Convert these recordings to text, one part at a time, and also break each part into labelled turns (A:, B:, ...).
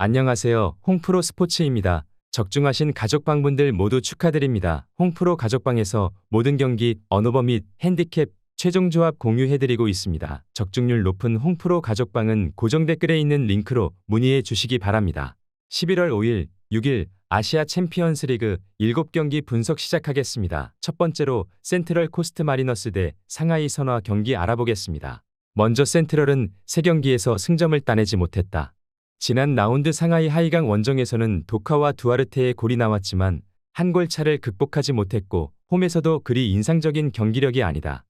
A: 안녕하세요. 홍프로 스포츠입니다. 적중하신 가족방분들 모두 축하드립니다. 홍프로 가족방에서 모든 경기, 언어버 및 핸디캡, 최종 조합 공유해드리고 있습니다. 적중률 높은 홍프로 가족방은 고정 댓글에 있는 링크로 문의해 주시기 바랍니다. 11월 5일, 6일 아시아 챔피언스 리그 7경기 분석 시작하겠습니다. 첫 번째로 센트럴 코스트 마리너스 대 상하이 선화 경기 알아보겠습니다. 먼저 센트럴은 3경기에서 승점을 따내지 못했다. 지난 라운드 상하이 하이강 원정에서는 도카와 두아르테의 골이 나왔지만 한 골 차를 극복하지 못했고 홈에서도 그리 인상적인 경기력이 아니다.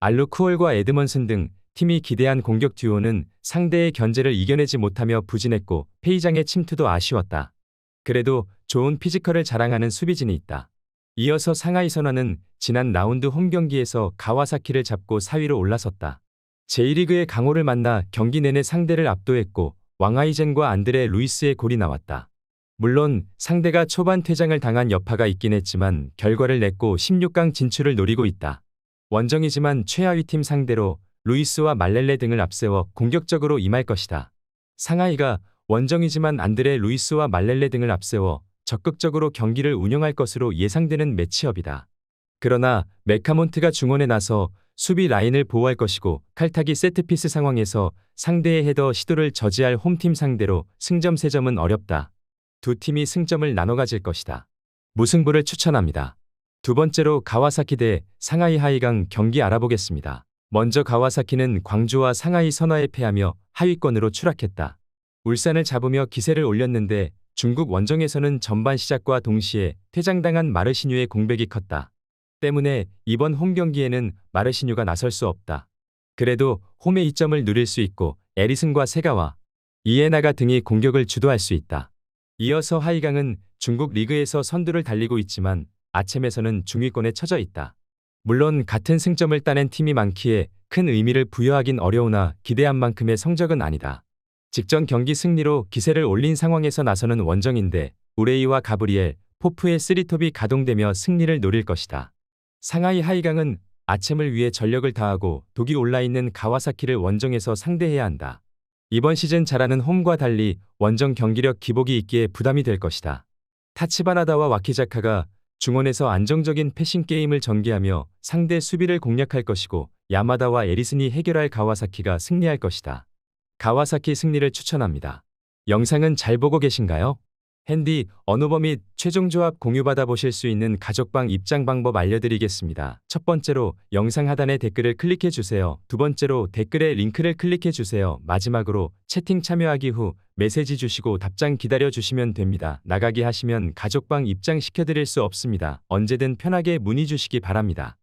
A: 알루쿠올과 에드먼슨 등 팀이 기대한 공격 듀오는 상대의 견제를 이겨내지 못하며 부진했고 페이장의 침투도 아쉬웠다. 그래도 좋은 피지컬을 자랑하는 수비진이 있다. 이어서 상하이 선화는 지난 라운드 홈 경기에서 가와사키를 잡고 4위로 올라섰다. 제1리그의 강호를 만나 경기 내내 상대를 압도했고 왕아이젠과 안드레 루이스의 골이 나왔다. 물론 상대가 초반 퇴장을 당한 여파가 있긴 했지만 결과를 냈고 16강 진출을 노리고 있다. 원정이지만 최하위 팀 상대로 루이스와 말렐레 등을 앞세워 공격적으로 임할 것이다. 상하이가 원정이지만 안드레 루이스와 말렐레 등을 앞세워 적극적으로 경기를 운영할 것으로 예상되는 매치업이다. 그러나 메카몬트가 중원에 나서 수비 라인을 보호할 것이고 칼타기 세트피스 상황에서 상대의 헤더 시도를 저지할 홈팀 상대로 승점 3점은 어렵다. 두 팀이 승점을 나눠 가질 것이다. 무승부를 추천합니다. 두 번째로 가와사키 대 상하이 하이강 경기 알아보겠습니다. 먼저 가와사키는 광주와 상하이 선화에 패하며 하위권으로 추락했다. 울산을 잡으며 기세를 올렸는데 중국 원정에서는 전반 시작과 동시에 퇴장당한 마르시뉴의 공백이 컸다. 때문에 이번 홈 경기에는 마르시뉴가 나설 수 없다. 그래도 홈의 이점을 누릴 수 있고 에리슨과 세가와 이에나가 등이 공격을 주도할 수 있다. 이어서 하이강은 중국 리그에서 선두를 달리고 있지만 아챔에서는 중위권에 처져 있다. 물론 같은 승점을 따낸 팀이 많기에 큰 의미를 부여하긴 어려우나 기대한 만큼의 성적은 아니다. 직전 경기 승리로 기세를 올린 상황에서 나서는 원정인데 우레이와 가브리엘, 포프의 쓰리톱이 가동되며 승리를 노릴 것이다. 상하이 하이강은 아챔을 위해 전력을 다하고 독이 올라있는 가와사키를 원정에서 상대해야 한다. 이번 시즌 잘하는 홈과 달리 원정 경기력 기복이 있기에 부담이 될 것이다. 타치바나다와 와키자카가 중원에서 안정적인 패싱 게임을 전개하며 상대 수비를 공략할 것이고 야마다와 에리슨이 해결할 가와사키가 승리할 것이다. 가와사키 승리를 추천합니다. 영상은 잘 보고 계신가요? 핸디, 언어버 및 최종 조합 공유받아 보실 수 있는 가족방 입장 방법 알려드리겠습니다. 첫 번째로 영상 하단에 댓글을 클릭해 주세요. 두 번째로 댓글에 링크를 클릭해 주세요. 마지막으로 채팅 참여하기 후 메시지 주시고 답장 기다려 주시면 됩니다. 나가기 하시면 가족방 입장 시켜드릴 수 없습니다. 언제든 편하게 문의 주시기 바랍니다.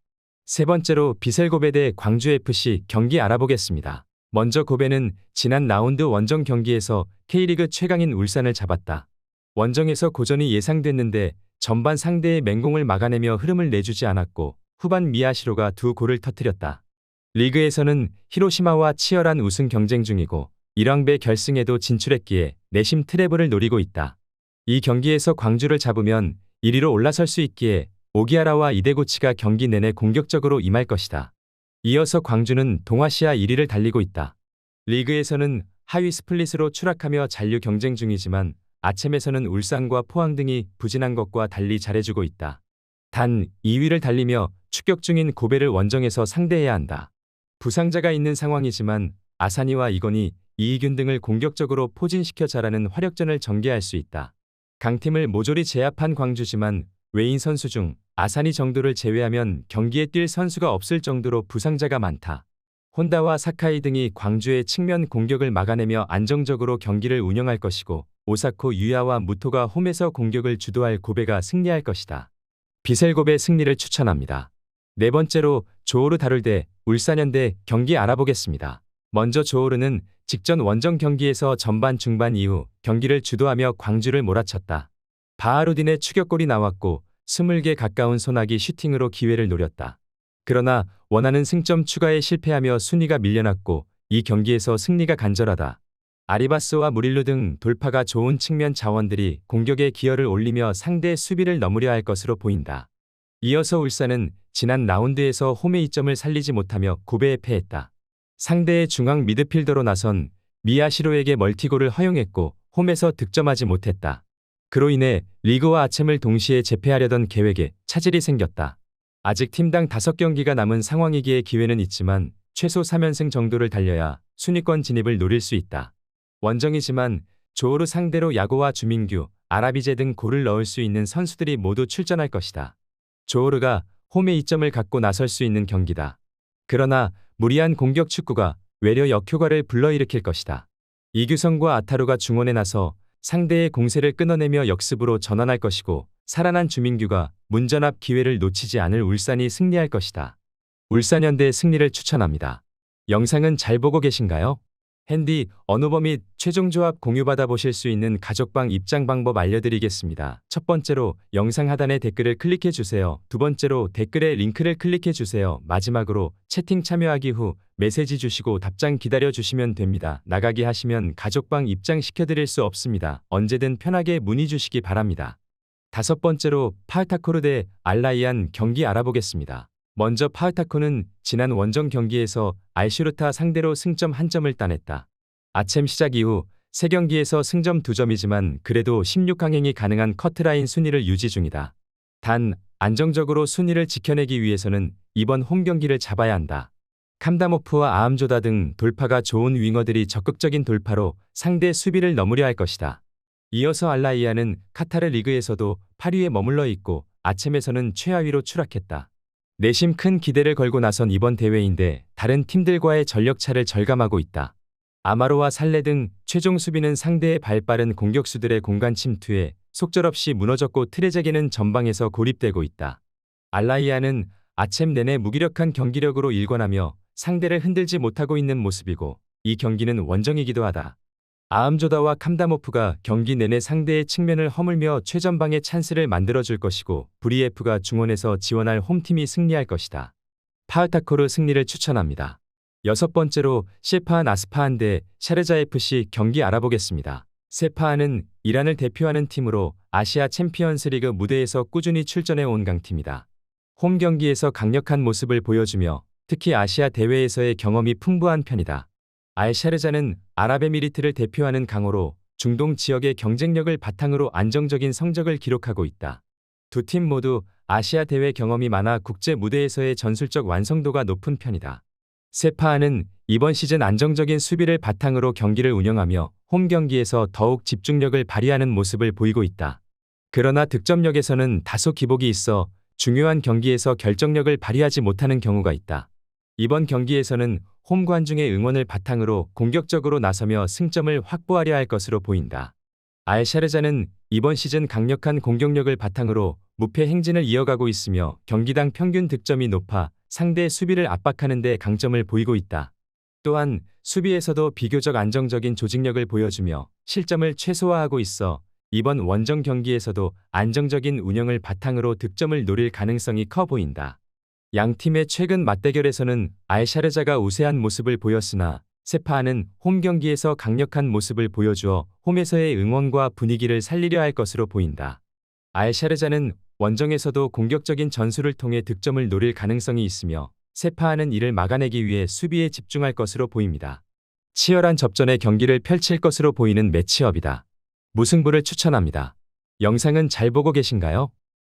A: 세 번째로 비셀고베 대 광주FC 경기 알아보겠습니다. 먼저 고베는 지난 라운드 원정 경기에서 K리그 최강인 울산을 잡았다. 원정에서 고전이 예상됐는데 전반 상대의 맹공을 막아내며 흐름을 내주지 않았고 후반 미야시로가 두 골을 터뜨렸다. 리그에서는 히로시마와 치열한 우승 경쟁 중이고 1왕배 결승에도 진출했기에 내심 트래블을 노리고 있다. 이 경기에서 광주를 잡으면 1위로 올라설 수 있기에 오기아라와 이데고치가 경기 내내 공격적으로 임할 것이다. 이어서 광주는 동아시아 1위를 달리고 있다. 리그에서는 하위 스플릿으로 추락하며 잔류 경쟁 중이지만 아챔에서는 울산과 포항 등이 부진한 것과 달리 잘해주고 있다. 단 2위를 달리며 추격 중인 고베를 원정에서 상대해야 한다. 부상자가 있는 상황이지만 아사니와 이건이 이희균 등을 공격적으로 포진시켜 잘하는 화력전을 전개할 수 있다. 강팀을 모조리 제압한 광주지만 외인 선수 중 아사니 정도를 제외하면 경기에 뛸 선수가 없을 정도로 부상자가 많다. 혼다와 사카이 등이 광주의 측면 공격을 막아내며 안정적으로 경기를 운영할 것이고 오사코 유야와 무토가 홈에서 공격을 주도할 고베가 승리할 것이다. 비셀고베 승리를 추천합니다. 네 번째로 조오르 다룰 대 울산현대 경기 알아보겠습니다. 먼저 조오르는 직전 원정 경기에서 전반 중반 이후 경기를 주도하며 광주를 몰아쳤다. 바하루딘의 추격골이 나왔고 20개 가까운 소나기 슈팅으로 기회를 노렸다. 그러나 원하는 승점 추가에 실패하며 순위가 밀려났고 이 경기에서 승리가 간절하다. 아리바스와 무릴루 등 돌파가 좋은 측면 자원들이 공격에 기여를 올리며 상대 수비를 넘으려 할 것으로 보인다. 이어서 울산은 지난 라운드에서 홈의 이점을 살리지 못하며 고베에 패했다. 상대의 중앙 미드필더로 나선 미야시로에게 멀티골을 허용했고 홈에서 득점하지 못했다. 그로 인해 리그와 아챔을 동시에 재패하려던 계획에 차질이 생겼다. 아직 팀당 5경기가 남은 상황이기에 기회는 있지만 최소 3연승 정도를 달려야 순위권 진입을 노릴 수 있다. 원정이지만 조오르 상대로 야고와 주민규, 아라비제 등 골을 넣을 수 있는 선수들이 모두 출전할 것이다. 조오르가 홈에 이점을 갖고 나설 수 있는 경기다. 그러나 무리한 공격 축구가 외려 역효과를 불러일으킬 것이다. 이규성과 아타루가 중원에 나서 상대의 공세를 끊어내며 역습으로 전환할 것이고 살아난 주민규가 문전 앞 기회를 놓치지 않을 울산이 승리할 것이다. 울산현대의 승리를 추천합니다. 영상은 잘 보고 계신가요? 핸디, 언어버 및 최종 조합 공유받아 보실 수 있는 가족방 입장 방법 알려드리겠습니다. 첫 번째로 영상 하단에 댓글을 클릭해 주세요. 두 번째로 댓글에 링크를 클릭해 주세요. 마지막으로 채팅 참여하기 후 메시지 주시고 답장 기다려 주시면 됩니다. 나가기 하시면 가족방 입장 시켜드릴 수 없습니다. 언제든 편하게 문의 주시기 바랍니다. 다섯 번째로 파르타코르 대 알라이안 경기 알아보겠습니다. 먼저 파르타코는 지난 원정 경기에서 알슈르타 상대로 승점 한 점을 따냈다. 아침 시작 이후 3경기에서 승점 2점이지만 그래도 16강행이 가능한 커트라인 순위를 유지 중이다. 단 안정적으로 순위를 지켜내기 위해서는 이번 홈 경기를 잡아야 한다. 캄다모프와 아암조다 등 돌파가 좋은 윙어들이 적극적인 돌파로 상대 수비를 넘으려 할 것이다. 이어서 알라이아는 카타르 리그에서도 8위에 머물러 있고 아침에서는 최하위로 추락했다. 내심 큰 기대를 걸고 나선 이번 대회인데 다른 팀들과의 전력차를 절감하고 있다. 아마로와 살레 등 최종 수비는 상대의 발빠른 공격수들의 공간 침투에 속절없이 무너졌고 트레제게는 전방에서 고립되고 있다. 알라이아는 아침 내내 무기력한 경기력으로 일관하며 상대를 흔들지 못하고 있는 모습이고 이 경기는 원정이기도 하다. 아암조다와 캄다모프가 경기 내내 상대의 측면을 허물며 최전방의 찬스를 만들어줄 것이고 브리에프가 중원에서 지원할 홈팀이 승리할 것이다. 파르타코르 승리를 추천합니다. 여섯 번째로 세파한 아스파한 대 샤르자FC 경기 알아보겠습니다. 세파한은 이란을 대표하는 팀으로 아시아 챔피언스 리그 무대에서 꾸준히 출전해 온 강팀이다. 홈 경기에서 강력한 모습을 보여주며 특히 아시아 대회에서의 경험이 풍부한 편이다. 알샤르자는 아랍에미리트를 대표하는 강호로 중동 지역의 경쟁력을 바탕으로 안정적인 성적을 기록하고 있다. 두 팀 모두 아시아 대회 경험이 많아 국제 무대에서의 전술적 완성도가 높은 편이다. 세파하는 이번 시즌 안정적인 수비를 바탕으로 경기를 운영하며 홈 경기에서 더욱 집중력을 발휘하는 모습을 보이고 있다. 그러나 득점력에서는 다소 기복이 있어 중요한 경기에서 결정력을 발휘하지 못하는 경우가 있다. 이번 경기에서는 홈 관중의 응원을 바탕으로 공격적으로 나서며 승점을 확보하려 할 것으로 보인다. 알샤르자는 이번 시즌 강력한 공격력을 바탕으로 무패 행진을 이어가고 있으며 경기당 평균 득점이 높아 상대 수비를 압박하는 데 강점을 보이고 있다. 또한 수비에서도 비교적 안정적인 조직력을 보여주며 실점을 최소화하고 있어 이번 원정 경기에서도 안정적인 운영을 바탕으로 득점을 노릴 가능성이 커 보인다. 양 팀의 최근 맞대결에서는 알샤르자가 우세한 모습을 보였으나 세파하는 홈 경기에서 강력한 모습을 보여주어 홈에서의 응원과 분위기를 살리려 할 것으로 보인다. 알샤르자는 원정에서도 공격적인 전술을 통해 득점을 노릴 가능성이 있으며 세파하는 이를 막아내기 위해 수비에 집중할 것으로 보입니다. 치열한 접전의 경기를 펼칠 것으로 보이는 매치업이다. 무승부를 추천합니다. 영상은 잘 보고 계신가요?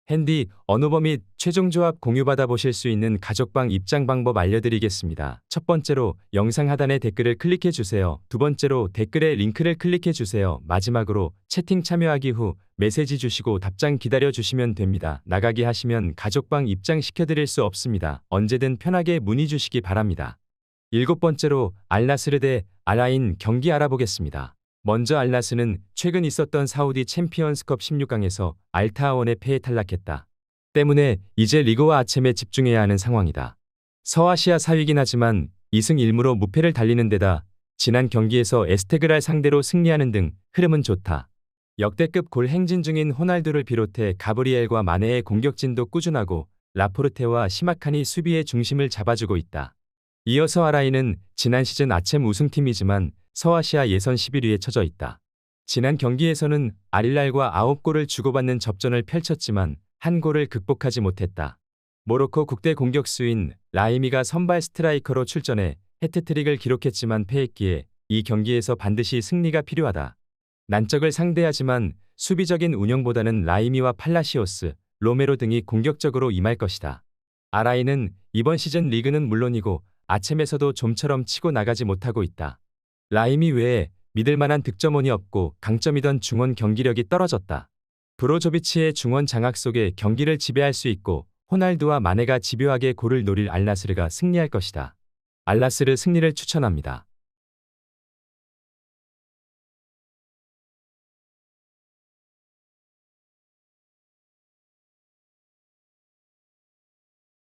A: 핸디, 언어버 및 최종 조합 공유받아 보실 수 있는 가족방 입장 방법 알려드리겠습니다. 첫 번째로 영상 하단에 댓글을 클릭해 주세요. 두 번째로 댓글에 링크를 클릭해 주세요. 마지막으로 채팅 참여하기 후 메시지 주시고 답장 기다려 주시면 됩니다. 나가기 하시면 가족방 입장 시켜드릴 수 없습니다. 언제든 편하게 문의 주시기 바랍니다. 일곱 번째로 알나스르 대 알라인 경기 알아보겠습니다. 먼저 알나스는 최근 있었던 사우디 챔피언스컵 16강에서 알타원의 패에 탈락했다. 때문에 이제 리그와 아챔에 집중해야 하는 상황이다. 서아시아 4위긴 하지만 2승 1무로 무패를 달리는 데다 지난 경기에서 에스테그랄 상대로 승리하는 등 흐름은 좋다. 역대급 골 행진 중인 호날두를 비롯해 가브리엘과 마네의 공격진도 꾸준하고 라포르테와 시마칸이 수비의 중심을 잡아주고 있다. 이어서 아라이는 지난 시즌 아챔 우승팀이지만 서아시아 예선 11위에 처져 있다. 지난 경기에서는 아릴랄과 9골을 주고받는 접전을 펼쳤지만 한 골을 극복하지 못했다. 모로코 국대 공격수인 라이미가 선발 스트라이커로 출전해 해트트릭을 기록했지만 패했기에 이 경기에서 반드시 승리가 필요하다. 난적을 상대하지만 수비적인 운영보다는 라이미와 팔라시오스, 로메로 등이 공격적으로 임할 것이다. 아라이는 이번 시즌 리그는 물론이고 아챔에서도 좀처럼 치고 나가지 못하고 있다. 라이미 외에 믿을 만한 득점원이 없고 강점이던 중원 경기력이 떨어졌다. 브로조비치의 중원 장악 속에 경기를 지배할 수 있고 호날두와 마네가 집요하게 골을 노릴 알나스르가 승리할 것이다. 알나스르 승리를 추천합니다.